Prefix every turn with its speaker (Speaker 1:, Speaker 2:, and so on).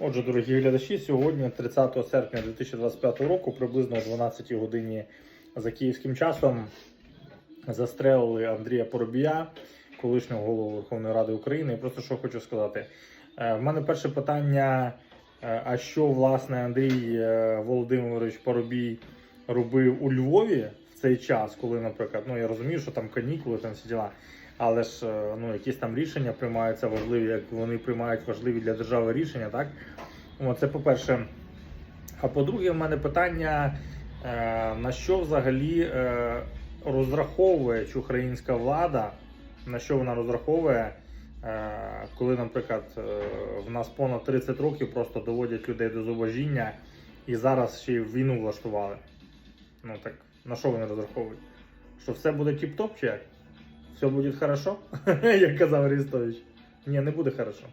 Speaker 1: Отже, дорогі глядачі, сьогодні, 30 серпня 2025 року, приблизно о 12 годині за київським часом, застрелили Андрія Поробія, колишнього голову Верховної Ради України. І просто що хочу сказати. Е, В мене перше питання: е, а що власне Андрій е, Володимирович Поробій робив у Львові цей час, коли, наприклад, ну я розумію, що там канікули, там всі діла. Але ж е, ну, якісь там рішення приймаються важливі, як вони приймають важливі для держави рішення, так? О, це по-перше. А по-друге, в мене питання, е, на що взагалі е, розраховує чи українська влада, на що вона розраховує, коли, наприклад, в нас понад 30 років просто доводять людей до зубожіння і зараз ще й війну влаштували. Ну так на що вони розраховують? Що все буде тіп-топ чи як? Все буде хорошо? Як казав Арістович. Ні, не буде хорошо.